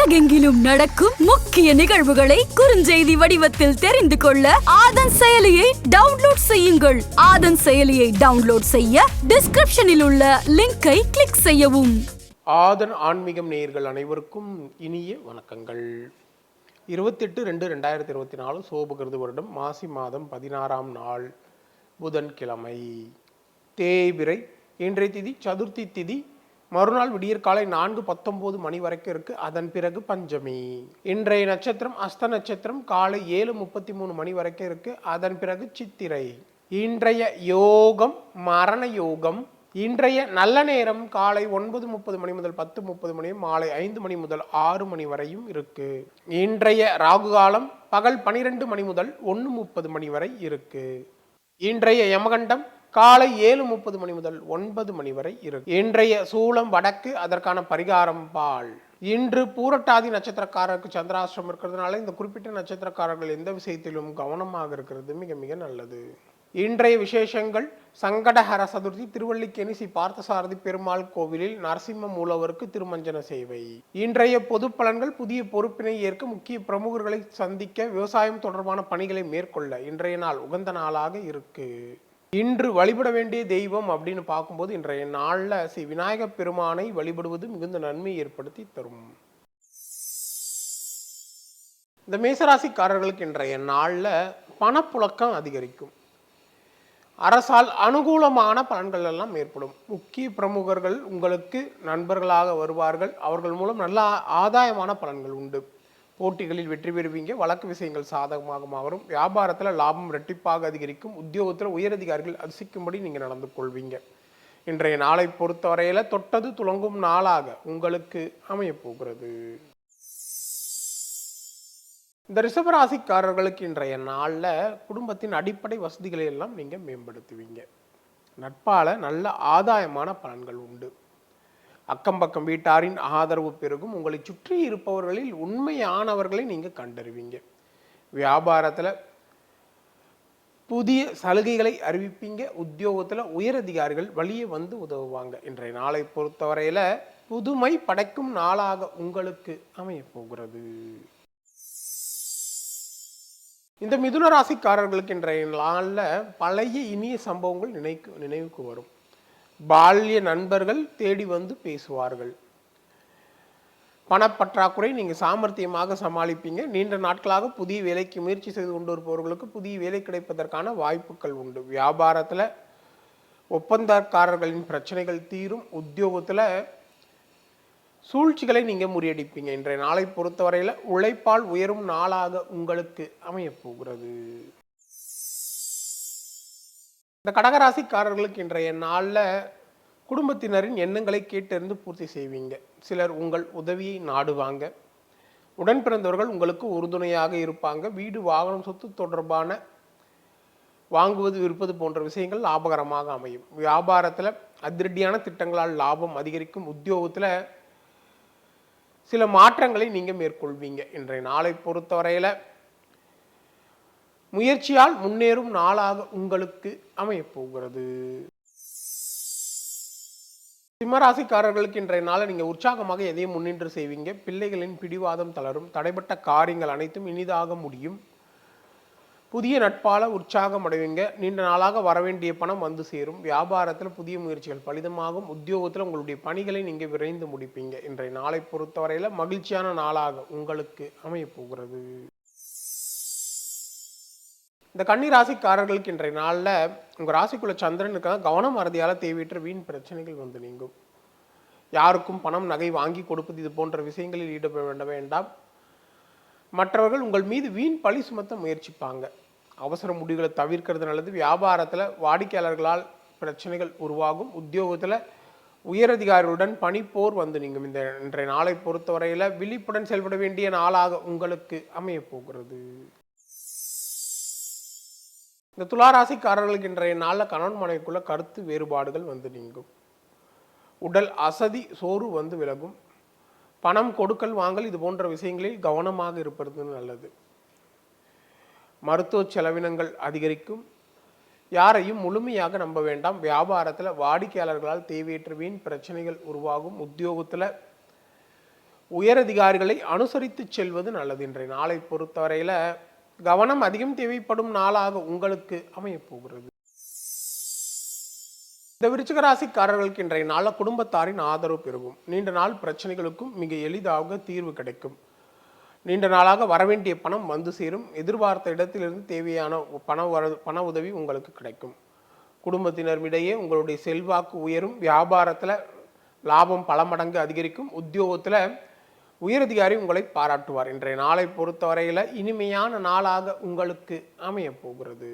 உலகெங்கிலும் நடக்கும் முக்கிய நிகழ்வுகளை குறுஞ்செய்தி வடிவத்தில் தெரிந்து கொள்ள ஆதன் செயலியை டவுன்லோட் செய்யுங்கள். ஆதன் செயலியை டவுன்லோட் செய்ய டிஸ்கிரிப்ஷனில் உள்ள லிங்கை கிளிக் செய்யவும். ஆதன் ஆன்மீகம் நேயர்கள் அனைவருக்கும் இனிய வணக்கங்கள். இருபத்தெட்டு ரெண்டு ரெண்டாயிரத்தி இருபத்தி நாலு சோபகிருது வருடம் மாசி மாதம் பதினாறாம் நாள் புதன்கிழமை. தேய்பிரை இன்றைய திதி சதுர்த்தி திதி மறுநாள் விடியற்காலை நான்கு பத்தொம்போது மணி வரைக்கும் இருக்கு. அதன் பிறகு பஞ்சமி. இன்றைய நட்சத்திரம் அஸ்த நட்சத்திரம் காலை ஏழு முப்பத்தி மூணு மணி வரைக்கும் இருக்கு. அதன் பிறகு சித்திரை. இன்றைய யோகம் மரண யோகம். இன்றைய நல்ல நேரம் காலை ஒன்பது முப்பது மணி முதல் பத்து முப்பது மணி மாலை ஐந்து மணி முதல் ஆறு மணி வரையும் இருக்கு. இன்றைய ராகு காலம் பகல் பனிரெண்டு மணி முதல் ஒன்று முப்பது மணி வரை இருக்கு. இன்றைய யமகண்டம் காலை ஏழு முப்பது மணி முதல் ஒன்பது மணி வரை இருக்கு இன்றைய சூளம் வடக்கு அதற்கான பரிகாரம் பால். இன்று பூரட்டாதி நட்சத்திரக்காரருக்கு சந்திராஷ்டிரம் இருக்கிறதுனால இந்த குறிப்பிட்ட நட்சத்திரக்காரர்கள் எந்த விஷயத்திலும் கவனமாக இருக்கிறது மிக மிக நல்லது. இன்றைய விசேஷங்கள் சங்கடஹர சதுர்த்தி திருவள்ளிக்கேணி ஸ்ரீ பார்த்தசாரதி பெருமாள் கோவிலில் நரசிம்ம மூலவருக்கு திருமஞ்சன சேவை. இன்றைய பொது பலன்கள் புதிய பொறுப்பினை ஏற்க முக்கிய பிரமுகர்களை சந்திக்க விவசாயம் தொடர்பான பணிகளை மேற்கொள்ள இன்றைய நாள் உகந்த நாளாக இருக்கு. இன்று வழிபட வேண்டிய தெய்வம் அப்படின்னு பார்க்கும்போது இன்றைய நாளில் ஸ்ரீ விநாயக பெருமானை வழிபடுவது மிகுந்த நன்மை ஏற்படுத்தி தரும். இந்த மேசராசிக்காரர்களுக்கு இன்றைய நாளில் பணப்புழக்கம் அதிகரிக்கும். அரசால் அனுகூலமான பலன்கள் எல்லாம் ஏற்படும். முக்கிய பிரமுகர்கள் உங்களுக்கு நண்பர்களாக வருவார்கள். அவர்கள் மூலம் நல்ல ஆதாயமான பலன்கள் உண்டு. போட்டிகளில் வெற்றி பெறுவீங்க. வழக்கு விஷயங்கள் சாதகமாக மாறும் வியாபாரத்தில் லாபம் ரெட்டிப்பாக அதிகரிக்கும். உத்தியோகத்தில் உயரதிகாரிகள் அதிர்ஷ்டிக்கும்படி நீங்கள் நடந்து கொள்வீங்க. இன்றைய நாளை பொறுத்தவரையில் தொட்டது துளங்கும் நாளாக உங்களுக்கு அமையப் போகிறது இந்த ரிஷபராசிக்காரர்களுக்கு இன்றைய நாளில் குடும்பத்தின் அடிப்படை வசதிகளை எல்லாம் நீங்கள் மேம்படுத்துவீங்க. நட்பால் நல்ல ஆதாயமான பலன்கள் உண்டு. அக்கம் பக்கம் வீட்டாரின் ஆதரவு பெருகும். உங்களை சுற்றி இருப்பவர்களில் உண்மையானவர்களை நீங்கள் கண்டறிவீங்க. வியாபாரத்தில் புதிய சலுகைகளை அறிவிப்பீங்க. உத்தியோகத்தில் உயரதிகாரிகள் வழியே வந்து உதவுவாங்க. இன்றைய நாளை பொறுத்தவரையில் புதுமை படைக்கும் நாளாக உங்களுக்கு அமையப் போகிறது. இந்த மிதுன ராசிக்காரர்களுக்கு இன்றைய நாளில் பழைய இனிய சம்பவங்கள் நினைக்கு நினைவுக்கு வரும். பால்ய நண்பர்கள் தேடி வந்து பேசுவார்கள். பணப்பற்றாக்குறை நீங்கள் சாமர்த்தியமாக சமாளிப்பீங்க. நீண்ட நாட்களாக புதிய வேலைக்கு முயற்சி செய்து கொண்டு வருபவர்களுக்கு புதிய வேலை கிடைப்பதற்கான வாய்ப்புகள் உண்டு. வியாபாரத்தில் ஒப்பந்தக்காரர்களின் பிரச்சனைகள் தீரும். உத்தியோகத்தில் சூழ்ச்சிகளை நீங்கள் முறியடிப்பீங்க. இன்றைய நாளை பொறுத்தவரையில் உழைப்பால் உயரும் நாளாக உங்களுக்கு அமையப்போகிறது. இந்த கடகராசிக்காரர்களுக்கு இன்றைய நாளில் குடும்பத்தினரின் எண்ணங்களை கேட்டறிந்து பூர்த்தி செய்வீங்க. சிலர் உங்கள் உதவியை நாடுவாங்க. உடன் பிறந்தவர்கள் உங்களுக்கு உறுதுணையாக இருப்பாங்க. வீடு வாகனம் சொத்து தொடர்பான வாங்குவது விற்பது போன்ற விஷயங்கள் லாபகரமாக அமையும். வியாபாரத்தில் அதிரடியான திட்டங்களால் லாபம் அதிகரிக்கும். உத்தியோகத்தில் சில மாற்றங்களை நீங்கள் மேற்கொள்வீங்க. இன்றைய நாளை பொறுத்தவரையில் முயற்சியால் முன்னேறும் நாளாக உங்களுக்கு அமையப்போகிறது. சிம்மராசிக்காரர்களுக்கு இன்றைய நாளை நீங்கள் உற்சாகமாக எதையும் முன்னின்று செய்வீங்க? பிள்ளைகளின் பிடிவாதம் தளரும். தடைப்பட்ட காரியங்கள் அனைத்தும் இனிதாக முடியும். புதிய நட்பால் உற்சாகம் அடைவீங்க. நீண்ட நாளாக வரவேண்டிய பணம் வந்து சேரும். வியாபாரத்தில் புதிய முயற்சிகள் பலிதமாகும். உத்தியோகத்தில் உங்களுடைய பணிகளை நீங்கள் விரைந்து முடிப்பீங்க. இன்றைய நாளை பொறுத்தவரையில் மகிழ்ச்சியான நாளாக உங்களுக்கு அமையப்போகிறது. இந்த கன்னி ராசிக்காரர்களுக்கு இன்றைய நாளில் உங்கள் ராசிக்குள்ள சந்திரன் இருக்காங்க கவனம் மறதியால் தேவையற்ற வீண் பிரச்சனைகள் வந்து நீங்கும். யாருக்கும் பணம் நகை வாங்கி கொடுப்பது இது போன்ற விஷயங்களில் ஈடுபட வேண்ட வேண்டாம். மற்றவர்கள் உங்கள் மீது வீண் பழி சுமத்த முயற்சிப்பாங்க. அவசர முடிவுகளை தவிர்க்கிறது நல்லது. வியாபாரத்தில் வாடிக்கையாளர்களால் பிரச்சனைகள் உருவாகும். உத்தியோகத்தில் உயரதிகாரிகளுடன் பணிப்போர் வந்து நீங்கள் இந்த இன்றைய நாளை பொறுத்தவரையில் விழிப்புடன் செயல்பட வேண்டிய நாளாக உங்களுக்கு அமையப் போகிறது. இந்த துளாராசிக்காரர்களுக்கு இன்றைய நாளில் கணவன் மனைவிக்குள்ள கருத்து வேறுபாடுகள் வந்து நீங்கும். உடல் அசதி சோறு வந்து விலகும். பணம் கொடுக்கல் வாங்கல் இது போன்ற விஷயங்களில் கவனமாக இருப்பது நல்லது. மருத்துவ செலவினங்கள் அதிகரிக்கும். யாரையும் முழுமையாக நம்ப வேண்டாம். வியாபாரத்தில் வாடிக்கையாளர்களால் தேவையற்ற வீண் பிரச்சனைகள் உருவாகும். உத்தியோகத்தில் உயரதிகாரிகளை அனுசரித்து செல்வது நல்லது. இன்றைய நாளை பொறுத்தவரையில் கவனம் அதிகம் தேவைப்படும் நாளாக உங்களுக்கு அமையப் போகிறது இந்த விருச்சிக ராசிக்காரர்களுக்கு இன்றைய நாளில் குடும்பத்தாரின் ஆதரவு பெருகும். நீண்ட நாள் பிரச்சனைகளுக்கும் மிக எளிதாக தீர்வு கிடைக்கும். நீண்ட நாளாக வரவேண்டிய பணம் வந்து சேரும். எதிர்பார்த்த இடத்திலிருந்து தேவையான பண வர பண உதவி உங்களுக்கு கிடைக்கும். குடும்பத்தினரிடையே உங்களுடைய செல்வாக்கு உயரும். வியாபாரத்தில் லாபம் பல மடங்கு அதிகரிக்கும். உத்தியோகத்தில் உயரதிகாரி உங்களை பாராட்டுவார். இன்றைய நாளை பொறுத்தவரையில் இனிமையான நாளாக உங்களுக்கு அமையப் போகிறது.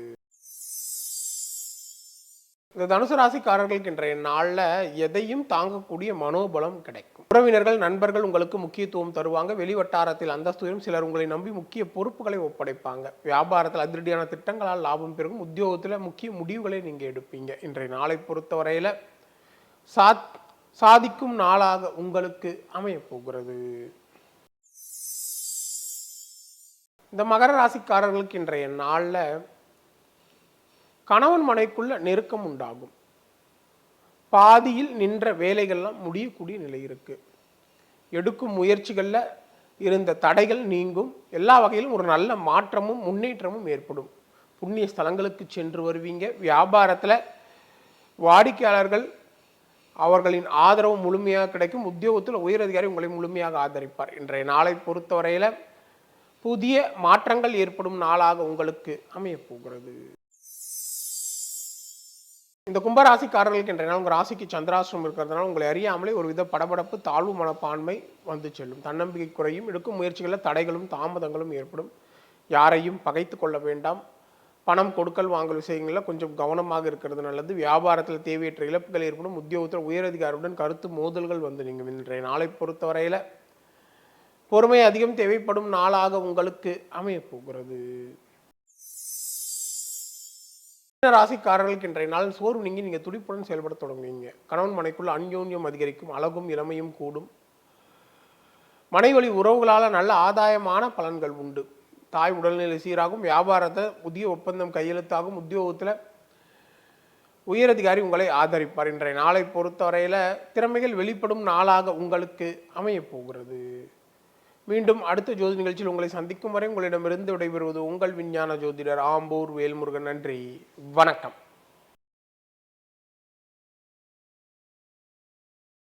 இந்த தனுசு ராசிக்காரர்களுக்கு இன்றைய நாளில் எதையும் தாங்கக்கூடிய மனோபலம் கிடைக்கும். உறவினர்கள் நண்பர்கள் உங்களுக்கு முக்கியத்துவம் தருவாங்க. வெளிவட்டாரத்தில் அந்தஸ்துவரும் சிலர் உங்களை நம்பி முக்கிய பொறுப்புகளை ஒப்படைப்பாங்க. வியாபாரத்தில் அதிரடியான திட்டங்களால் லாபம் பெருகும். உத்தியோகத்தில் முக்கிய முடிவுகளை நீங்கள் எடுப்பீங்க. இன்றைய நாளை பொறுத்தவரையில் சாத் சாதிக்கும் நாளாக உங்களுக்கு அமையப்போகிறது. இந்த மகர ராசிக்காரர்களுக்கு இன்றைய நாளில் கணவன் மனைக்குள்ள நெருக்கம் உண்டாகும். பாதியில் நின்ற வேலைகள்லாம் முடியக்கூடிய நிலை இருக்கு. எடுக்கும் முயற்சிகளில் இருந்த தடைகள் நீங்கும். எல்லா வகையிலும் ஒரு நல்ல மாற்றமும் முன்னேற்றமும் ஏற்படும். புண்ணிய ஸ்தலங்களுக்கு சென்று வருவீங்க. வியாபாரத்தில் வாடிக்கையாளர்கள் அவர்களின் ஆதரவு முழுமையாக கிடைக்கும். உத்தியோகத்தில் உயரதிகாரி உங்களை முழுமையாக ஆதரிப்பார். இன்றைய நாளை பொறுத்தவரையில் புதிய மாற்றங்கள் ஏற்படும் நாளாக உங்களுக்கு அமையப்போகிறது இந்த கும்பராசிக்காரர்களுக்கு இன்றைய நாள் உங்கள் ராசிக்கு சந்திராசிரம் இருக்கிறதுனால உங்களை அறியாமலே ஒரு வித படபடப்பு தாழ்வு மனப்பான்மை வந்து செல்லும். தன்னம்பிக்கை குறையும். எடுக்கும் முயற்சிகளில் தடைகளும் தாமதங்களும் ஏற்படும். யாரையும் பகைத்து கொள்ள வேண்டாம். பணம் கொடுக்கல் வாங்கல் விஷயங்களில் கொஞ்சம் கவனமாக இருக்கிறது நல்லது. வியாபாரத்தில் தேவையற்ற இழப்புகள் ஏற்படும். உத்தியோகத்தில் உயரதிகாரியுடன் கருத்து மோதல்கள் வந்து நீங்கள் இன்றைய நாளை பொறுத்தவரையில் பொறுமை அதிகம் தேவைப்படும் நாளாக உங்களுக்கு அமையப்போகிறது. ராசிக்காரர்களுக்கு இன்றைய நாள் சோர்வு நீங்கி நீங்கள் துடிப்புடன் செயல்பட தொடங்குவீங்க. கணவன் மனைக்குள்ள அன்யோன்யம் அதிகரிக்கும். அழகும் இளமையும் கூடும். மனைவழி உறவுகளால் நல்ல ஆதாயமான பலன்கள் உண்டு. தாய் உடல்நிலை சீராகும் வியாபாரத்தை புதிய ஒப்பந்தம் கையெழுத்தாகும் உத்தியோகத்தில் உயரதிகாரி உங்களை ஆதரிப்பார். இன்றைய நாளை பொறுத்தவரையில் திறமைகள் வெளிப்படும் நாளாக உங்களுக்கு அமையப்போகிறது மீண்டும் அடுத்த ஜோதி நிகழ்ச்சியில் உங்களை சந்திக்கும் வரை உங்களிடமிருந்து விடைபெறுவது உங்கள் விஞ்ஞான ஜோதிடர் ஆம்பூர் வேல்முருகன். நன்றி. வணக்கம்.